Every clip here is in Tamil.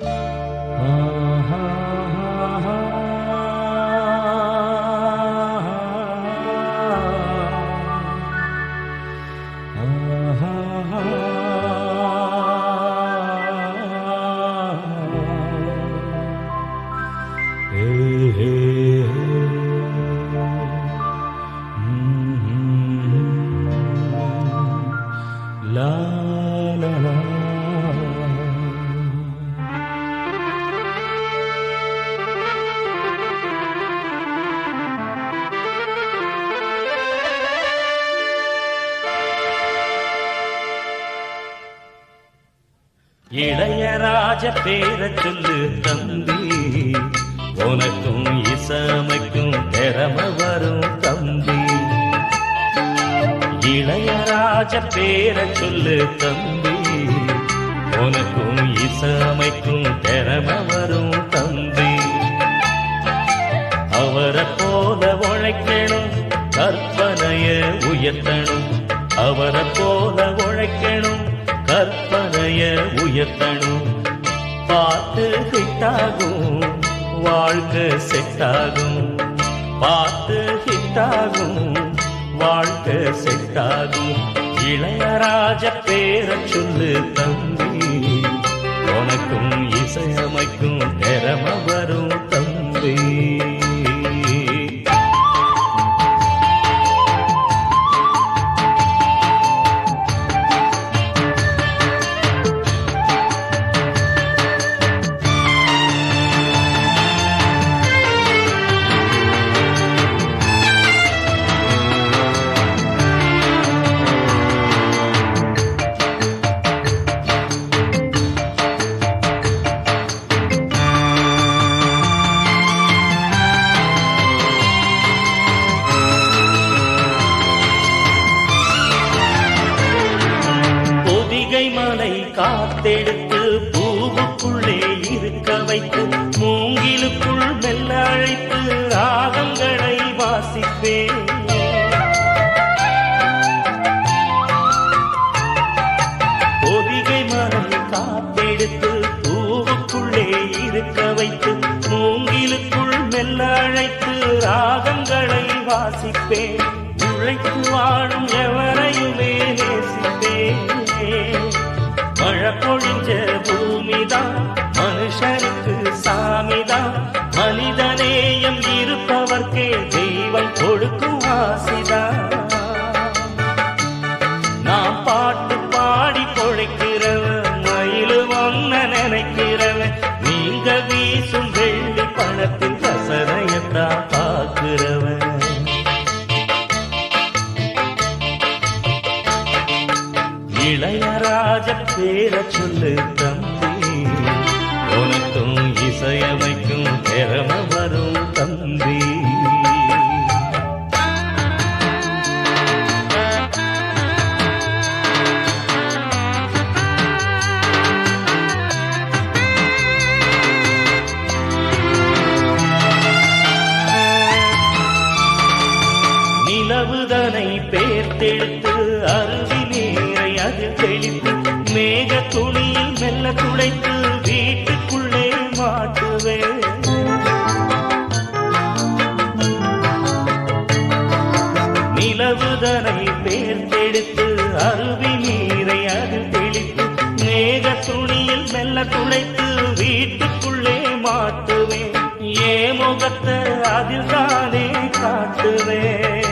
Bye. இளையராஜ பேர சொல்லு தம்பி. உனக்கும் இசமைக்கும் திறம வரும் தம்பி. இளையராஜ பேர சொல்லு தம்பி. உனக்கும் இசமைக்கும் திறம வரும் தம்பி. அவரை போல உழைக்கணும் கற்பனைய உயர்த்தணும். அவரை போல உழைக்கணும் கற்பனைய உயர்த்தணும். பார்த்து ஹிட்டாகும் வாழ்க்கை செட்டாகும். பார்த்து ஹிட்டாகும் வாழ்க்கை செட்டாகும். இளையராஜ பேர சொல்லு தம்பி. உனக்கும் இசையமைக்கும் திறம காத்தெடுத்து பூவுக்குள்ளே இருக்க வைத்து மூங்கிலுக்குள் மெல்ல அழைத்து ராகங்களை வாசிப்பேன். பொதிகை மலை காத்தெடுத்து பூவுக்குள்ளே இருக்க வைத்து மூங்கிலுக்குள் மெல்ல அழைத்து ராகங்களை வாசிப்பேன். உழைத்து வாழும் மழை பொழிஞ்ச பூமிதான் இளையராஜ பேர சொல்லு தம்பி. உனக்கும் இசையமைக்கும் திறம வரும் தம்பி. நிலவுதனை பேர்த்தெடுத்து அருவி நீரை அது தெளித்து மேக துணியில் மெல்ல துடைத்து வீட்டுக்குள்ளே மாட்டுவேன் நிலவுதனை பேர்த்தெடுத்து அருவி நீரை அது தெளித்து மேக துணியில் மெல்ல துடைத்து வீட்டுக்குள்ளே மாட்டுவேன். ஏ முகத்தை அதில் தானே காட்டுவேன்.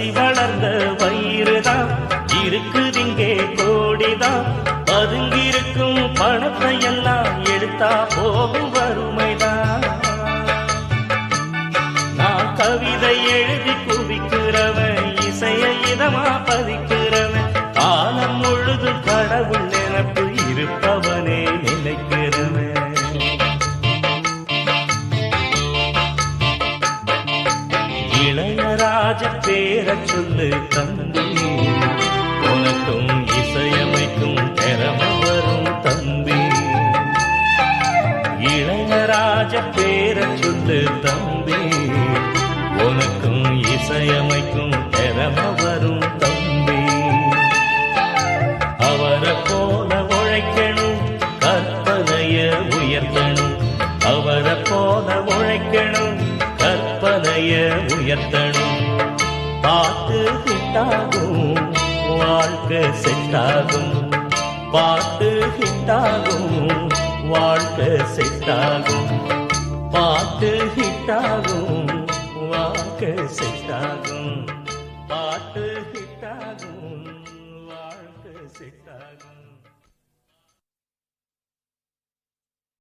பசி வளர்ந்த வயிறுதான். இருக்குதிங்கே கோடிதான். பதுங்கிருக்கும் பணத்தை எல்லாம் எடுத்தா போகும் வறுமைதான். நான் கவிதை எழுதி குவிக்கிறவன் இசையை இதமா பதிக்கிறவன் சொல்லு தம்பி. உனக்கும் இசையமைக்கும் திறம வரும் தம்பி. அவரை போல உழைக்கணும் கற்பனைய உயர்த்தணும். அவரை போல உழைக்கணும் கற்பனைய உயர்த்தணும். பாட்டு கிட்டாகும் வாழ்க்கை செட்டாகும். பாட்டு கிட்டாகும் வாழ்க்கை செட்டாகும். பாட்டு ஹிட்டாகும் வாக்கு செட்டாகும். பாட்டு ஹிட்டாகும் வாழ்க்கை செட்டாகும்.